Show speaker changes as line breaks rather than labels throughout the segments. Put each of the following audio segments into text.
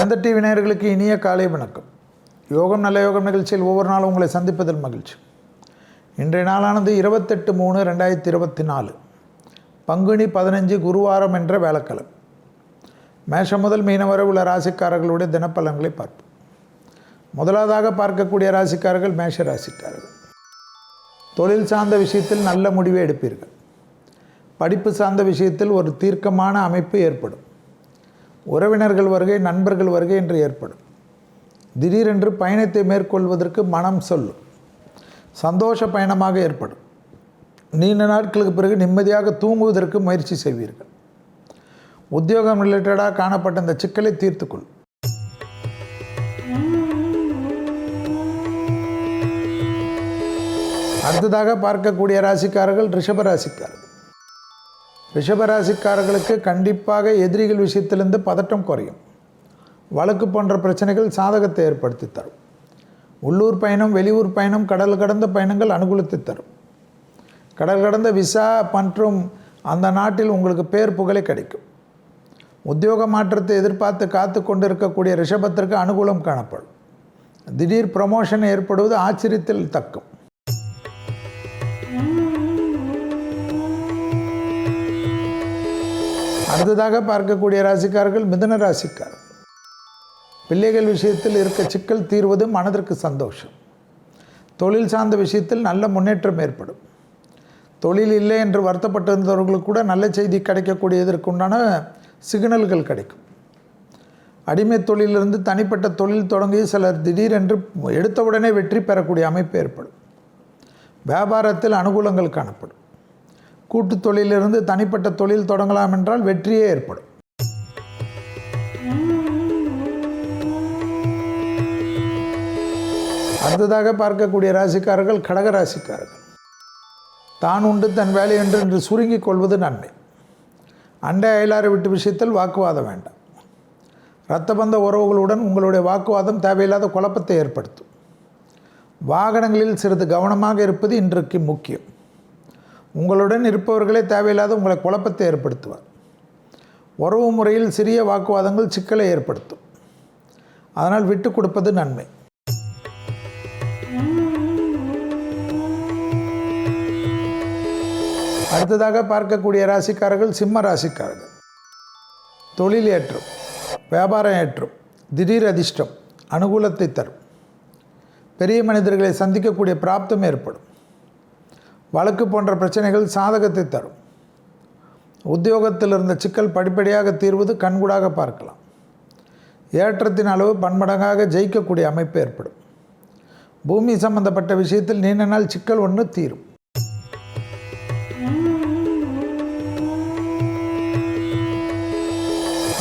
எந்த டிவி நேயர்களுக்கு இனிய காலை வணக்கம். யோகம் நல்ல யோகம் நிகழ்ச்சியில் ஒவ்வொரு நாளும் உங்களை சந்திப்பதில் மகிழ்ச்சி. இன்றைய நாளானது இருபத்தெட்டு மூணு ரெண்டாயிரத்தி இருபத்தி நாலு. பங்குனி பதினஞ்சு குருவாரம் என்ற வேலைக்கிழமை. மேஷம் முதல் மீனம் வரை உள்ள ராசிக்காரர்களுடைய தினப்பலன்களை பார்ப்போம். முதலாவதாக பார்க்கக்கூடிய ராசிக்காரர்கள் மேஷ ராசிக்காரர்கள். தொழில் சார்ந்த விஷயத்தில் நல்ல முடிவை எடுப்பீர்கள். படிப்பு சார்ந்த விஷயத்தில் ஒரு தீர்க்கமான அமைப்பு ஏற்படும். உறவினர்கள் வருகை நண்பர்கள் வருகை என்று ஏற்படும். திடீரென்று பயணத்தை மேற்கொள்வதற்கு மனம் சொல்லும். சந்தோஷ பயணமாக ஏற்படும். நீண்ட நாட்களுக்கு பிறகு நிம்மதியாக தூங்குவதற்கு முயற்சி செய்வீர்கள். உத்தியோகம் ரிலேட்டடாக காணப்பட்ட இந்த சிக்கலை தீர்த்துக்கொள் அடுத்ததாக பார்க்கக்கூடிய ராசிக்காரர்கள் ரிஷப ராசிக்காரர்கள். ரிஷபராசிக்காரர்களுக்கு கண்டிப்பாக எதிரிகள் விஷயத்திலிருந்து பதட்டம் குறையும். வழக்கு போன்ற பிரச்சனைகள் சாதகத்தை ஏற்படுத்தி தரும். உள்ளூர் பயணம் வெளியூர் பயணம் கடல் கடந்த பயணங்கள் அனுகூலத்தை தரும். கடல் கடந்த விசா மற்றும் அந்த நாட்டில் உங்களுக்கு பேர் புகழை கிடைக்கும். உத்தியோக மாற்றத்தை எதிர்பார்த்து காத்து கொண்டிருக்கக்கூடிய ரிஷபத்திற்கு அனுகூலம் காணப்படும். திடீர் ப்ரமோஷன் ஏற்படுவது ஆச்சரியத்தில் தக்கும். அடுத்ததாக பார்க்கக்கூடிய ராசிக்காரர்கள் மிதன ராசிக்காரர்கள் பிள்ளைகள் விஷயத்தில் இருக்க சிக்கல் தீர்வது மனதிற்கு சந்தோஷம். தொழில் சார்ந்த விஷயத்தில் நல்ல முன்னேற்றம் ஏற்படும். தொழில் இல்லை என்று வருத்தப்பட்டிருந்தவர்களுக்கு கூட நல்ல செய்தி கிடைக்கக்கூடியதற்கு உண்டான சிக்னல்கள் கிடைக்கும். அடிமை தொழிலிருந்து தனிப்பட்ட தொழில் தொடங்கி சிலர் திடீரென்று எடுத்தவுடனே வெற்றி பெறக்கூடிய அமைப்பு ஏற்படும். வியாபாரத்தில் அனுகூலங்கள் காணப்படும். கூட்டு தொழிலிருந்து தனிப்பட்ட தொழில் தொடங்கலாம் என்றால் வெற்றியே ஏற்படும். அடுத்ததாக பார்க்கக்கூடிய ராசிக்காரர்கள் கடக ராசிக்காரர்கள். தான் உண்டு தன் வேலை என்று என்று சுருங்கிக் கொள்வது நன்மை. அண்டை அயலாறு விட்டு விஷயத்தில் வாக்குவாதம் வேண்டாம். இரத்தபந்த உறவுகளுடன் உங்களுடைய வாக்குவாதம் தேவையில்லாத குழப்பத்தை ஏற்படுத்தும். வாகனங்களில் சிறிது கவனமாக இருப்பது இன்றைக்கு முக்கியம். உங்களுடன் இருப்பவர்களே தேவையில்லாத உங்களை குழப்பத்தை ஏற்படுத்துவார். உறவு முறையில் சிறிய வாக்குவாதங்கள் சிக்கலை ஏற்படுத்தும். அதனால் விட்டு கொடுப்பது நன்மை. அடுத்ததாக பார்க்கக்கூடிய ராசிக்காரர்கள் சிம்ம ராசிக்காரர்கள். தொழில் ஏற்றம் வியாபாரம் ஏற்றம் திடீர் அதிர்ஷ்டம் அனுகூலத்தை தரும். பெரிய மனிதர்களை சந்திக்கக்கூடிய பிராப்தம் ஏற்படும். வழக்கு போன்ற பிரச்சனைகள் சாதகத்தை தரும். உத்தியோகத்தில் இருந்த சிக்கல் படிப்படியாக தீர்வது கண்கூடாக பார்க்கலாம். ஏற்றத்தின் அளவு பன்மடங்காக ஜெயிக்கக்கூடிய அமைப்பு ஏற்படும். பூமி சம்பந்தப்பட்ட விஷயத்தில் நீண்ட நாள் சிக்கல் ஒன்று தீரும்.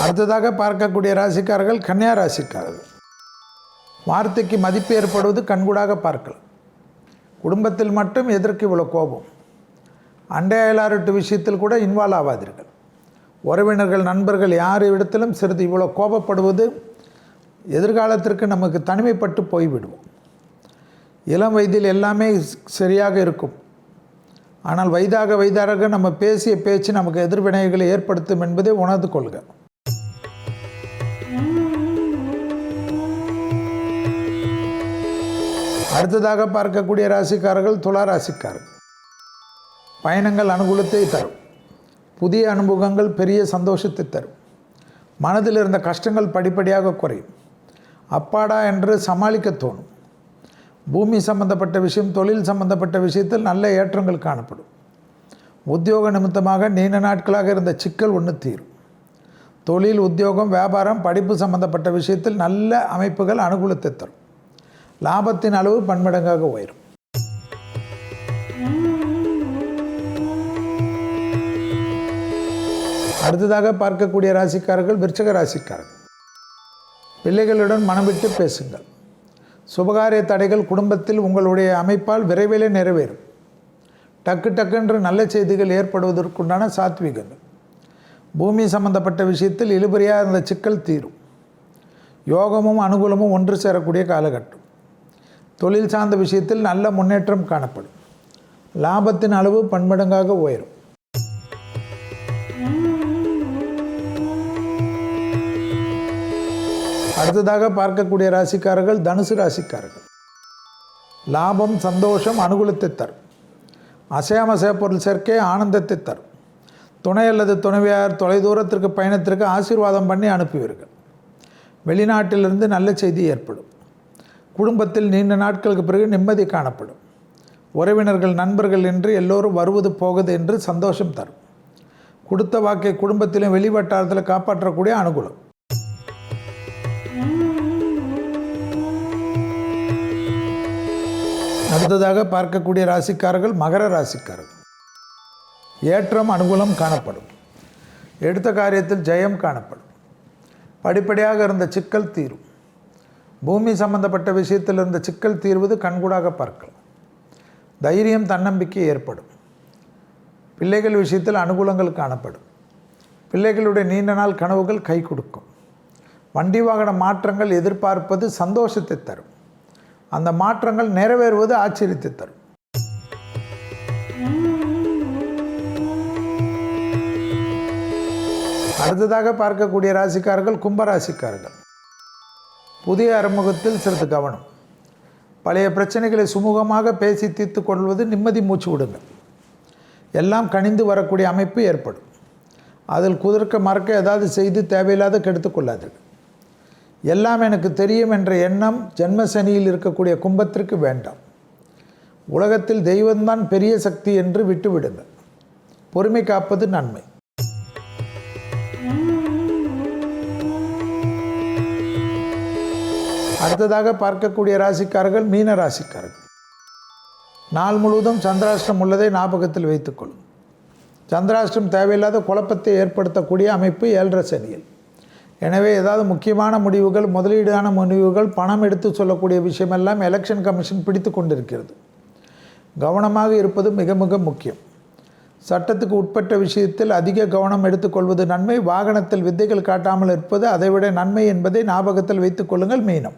அடுத்ததாக பார்க்கக்கூடிய ராசிக்காரர்கள் கன்னியா ராசிக்காரர்கள். வார்த்தைக்கு மதிப்பு ஏற்படுவது கண்கூடாக பார்க்கலாம். குடும்பத்தில் மட்டும் எதற்கு இவ்வளோ கோபம்? அண்டை அயலாரட்டு விஷயத்தில் கூட இன்வால்வ் ஆகாதீர்கள். உறவினர்கள் நண்பர்கள் யார் இடத்திலும் சிறிது இவ்வளோ கோபப்படுவது எதிர்காலத்திற்கு நமக்கு தனிமைப்பட்டு போய்விடுவோம். இளம் வயதில் எல்லாமே சரியாக இருக்கும். ஆனால் வயதாக வயதாக நம்ம பேசிய பேச்சு நமக்கு எதிர்வினைகளை ஏற்படுத்தும் என்பதை உணர்ந்து கொள்க. அடுத்ததாக பார்க்கக்கூடிய ராசிக்காரர்கள் துலா ராசிக்காரர்கள் பயணங்கள் அனுகூலத்தை தரும். புதிய அனுபவங்கள் பெரிய சந்தோஷத்தை தரும். மனதில் இருந்த கஷ்டங்கள் படிப்படியாக குறையும். அப்பாடா என்று சமாளிக்க தோணும். பூமி சம்பந்தப்பட்ட விஷயம் தொழில் சம்பந்தப்பட்ட விஷயத்தில் நல்ல ஏற்றங்கள் காணப்படும். உத்தியோக நிமித்தமாக நீண்ட நாட்களாக இருந்த சிக்கல் ஒன்று தீரும். தொழில் உத்தியோகம் வியாபாரம் படிப்பு சம்பந்தப்பட்ட விஷயத்தில் நல்ல அமைப்புகள் அனுகூலத்தை தரும். லாபத்தின் அளவு பன்மடங்காக உயரும். அடுத்ததாக பார்க்கக்கூடிய ராசிக்காரர்கள் விருச்சக ராசிக்காரர்கள் பிள்ளைகளுடன் மனம் விட்டு பேசுங்கள். சுபகாரிய தடைகள் குடும்பத்தில் உங்களுடைய அமைப்பால் விரைவிலே நிறைவேறும். டக்கு டக்குன்று நல்ல செய்திகள் ஏற்படுவதற்குண்டான சாத்வீகங்கள். பூமி சம்பந்தப்பட்ட விஷயத்தில் இழுபறியாக இருந்த சிக்கல் தீரும். யோகமும் அனுகூலமும் ஒன்று சேரக்கூடிய காலகட்டம். தொழில் சார்ந்த விஷயத்தில் நல்ல முன்னேற்றம் காணப்படும். லாபத்தின் அளவு பன்மடங்காக உயரும். அடுத்ததாக பார்க்கக்கூடிய ராசிக்காரர்கள் தனுசு ராசிக்காரர்கள். லாபம் சந்தோஷம் அனுகூலத்தை தரும். அசையாமசைய பொருள் சேர்க்கை ஆனந்தத்தை தரும். துணை அல்லது துணைவியார் தொலைதூரத்திற்கு பயணத்திற்கு ஆசீர்வாதம் பண்ணி அனுப்புவீர்கள் வெளிநாட்டிலிருந்து நல்ல செய்தி ஏற்படும். குடும்பத்தில் நீண்ட நாட்களுக்கு பிறகு நிம்மதி காணப்படும். உறவினர்கள் நண்பர்கள் என்று எல்லோரும் வருவது போகுது என்று சந்தோஷம் தரும். கொடுத்த வாக்கை குடும்பத்திலும் வெளிவட்டாரத்தில் காப்பாற்றக்கூடிய அனுகூலம். அடுத்ததாக பார்க்கக்கூடிய ராசிக்காரர்கள் மகர ராசிக்காரர்கள். ஏற்றம் அனுகூலம் காணப்படும். எடுத்த காரியத்தில் ஜெயம் காணப்படும். படிப்படியாக இருந்த சிக்கல் தீரும். பூமி சம்பந்தப்பட்ட விஷயத்தில் இருந்த சிக்கல் தீர்வது கண்கூடாக பார்க்கலாம். தைரியம் தன்னம்பிக்கை ஏற்படும். பிள்ளைகள் விஷயத்தில் அனுகூலங்கள் காணப்படும். பிள்ளைகளுடைய நீண்ட நாள் கனவுகள் கை கொடுக்கும். வண்டி வாகன மாற்றங்கள் எதிர்பார்ப்பது சந்தோஷத்தை தரும். அந்த மாற்றங்கள் நிறைவேறுவது ஆச்சரியத்தை தரும். அடுத்ததாக பார்க்கக்கூடிய ராசிக்காரர்கள் கும்பராசிக்காரர்கள். புதிய அறிமுகத்தில் சிறிது கவனம். பழைய பிரச்சனைகளை சுமூகமாக பேசி தீர்த்து கொள்வது நிம்மதி மூச்சு விடுங்கள் எல்லாம் கனிந்து வரக்கூடிய அமைப்பு ஏற்படும். அதில் குதிர்க்க மறக்க ஏதாவது செய்து தேவையில்லாத கெடுத்துக் கொள்ளாதீர்கள். எல்லாம் எனக்கு தெரியும் என்ற எண்ணம் ஜென்மசனியில் இருக்கக்கூடிய கும்பத்திற்கு வேண்டாம். உலகத்தில் தெய்வம்தான் பெரிய சக்தி என்று விட்டுவிடுங்கள் பொறுமை காப்பது நன்மை. அடுத்ததாக பார்க்கக்கூடிய ராசிக்காரர்கள் மீன ராசிக்காரர்கள். நாள் முழுவதும் சந்திராஷ்டிரம் உள்ளதை ஞாபகத்தில் வைத்துக்கொள்ளும். சந்திராஷ்டிரம் தேவையில்லாத குழப்பத்தை ஏற்படுத்தக்கூடிய அமைப்பு ஏழரை சனியில். எனவே ஏதாவது முக்கியமான முடிவுகள் முதலீடான முடிவுகள் பணம் எடுத்து சொல்லக்கூடிய விஷயமெல்லாம் எலெக்ஷன் கமிஷன் பிடித்து கொண்டிருக்கிறது. கவனமாக இருப்பது மிக மிக முக்கியம். சட்டத்துக்கு உட்பட்ட விஷயத்தில் அதிக கவனம் எடுத்துக்கொள்வது நன்மை. வாகனத்தில் வித்தைகள் காட்டாமல் இருப்பது அதைவிட நன்மை என்பதை ஞாபகத்தில் வைத்துக் கொள்ளுங்கள் மீனம்.